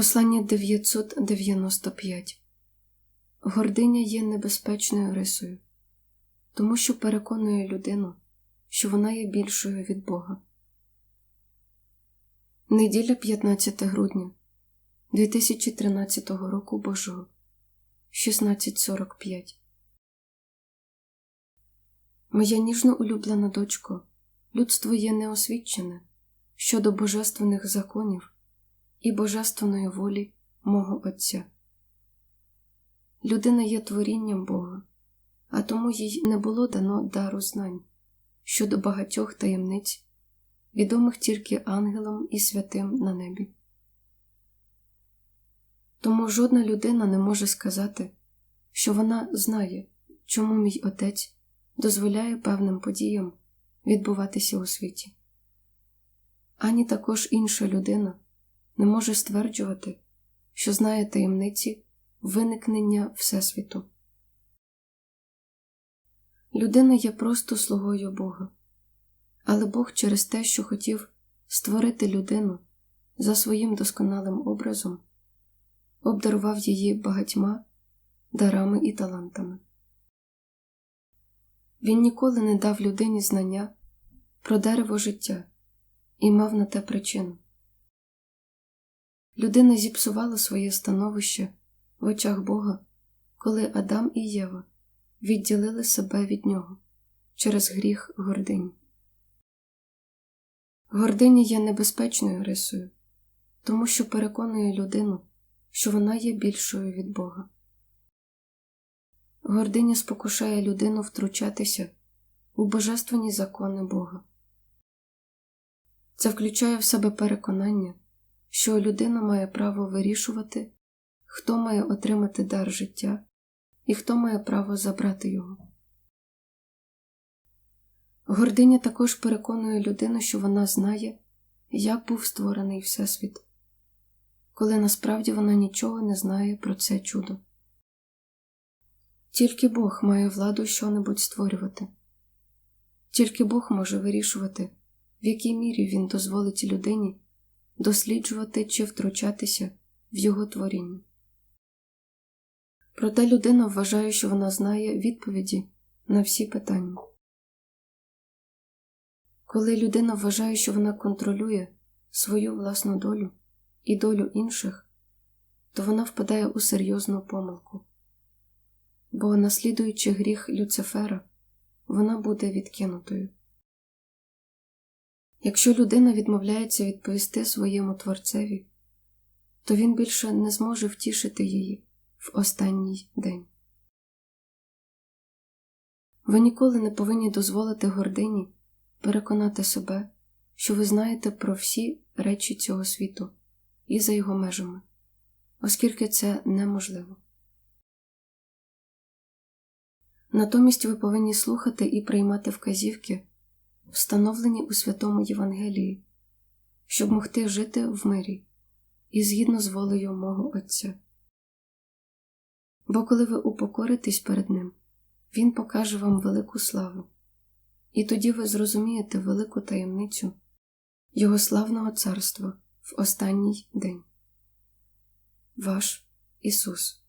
Послання 995 Гординя є небезпечною рисою, тому що переконує людину, що вона є більшою від Бога. Неділя 15 грудня 2013 року Божого. 16.45 Моя ніжно улюблена дочко, людство є неосвідчене щодо божественних законів і божественної волі мого Отця. Людина є творінням Бога, а тому їй не було дано дару знань щодо багатьох таємниць, відомих тільки ангелам і святим на небі. Тому жодна людина не може сказати, що вона знає, чому мій отець дозволяє певним подіям відбуватися у світі. Ані також інша людина не може стверджувати, що знає таємниці виникнення Всесвіту. Людина є просто слугою Бога, але Бог через те, що хотів створити людину за своїм досконалим образом, обдарував її багатьма дарами і талантами. Він ніколи не дав людині знання про дерево життя і мав на те причину. Людина зіпсувала своє становище в очах Бога, коли Адам і Єва відділили себе від нього через гріх гордині. Гординя є небезпечною рисою, тому що переконує людину, що вона є більшою від Бога. Гординя спокушає людину втручатися у божественні закони Бога. Це включає в себе переконання, що людина має право вирішувати, хто має отримати дар життя і хто має право забрати його. Гординя також переконує людину, що вона знає, як був створений Всесвіт, коли насправді вона нічого не знає про це чудо. Тільки Бог має владу що-небудь створювати, тільки Бог може вирішувати, в якій мірі Він дозволить людині досліджувати чи втручатися в його творіння. Проте людина вважає, що вона знає відповіді на всі питання. Коли людина вважає, що вона контролює свою власну долю і долю інших, то вона впадає у серйозну помилку, бо, наслідуючи гріх Люцифера, вона буде відкинутою. Якщо людина відмовляється відповісти своєму творцеві, то він більше не зможе втішити її в останній день. Ви ніколи не повинні дозволити гордині переконати себе, що ви знаєте про всі речі цього світу і за його межами, оскільки це неможливо. Натомість ви повинні слухати і приймати вказівки встановлені у святому Євангелії, щоб могти жити в мирі і згідно з волею мого Отця. Бо коли ви упокоритесь перед Ним, Він покаже вам велику славу, і тоді ви зрозумієте велику таємницю Його славного царства в останній день. Ваш Ісус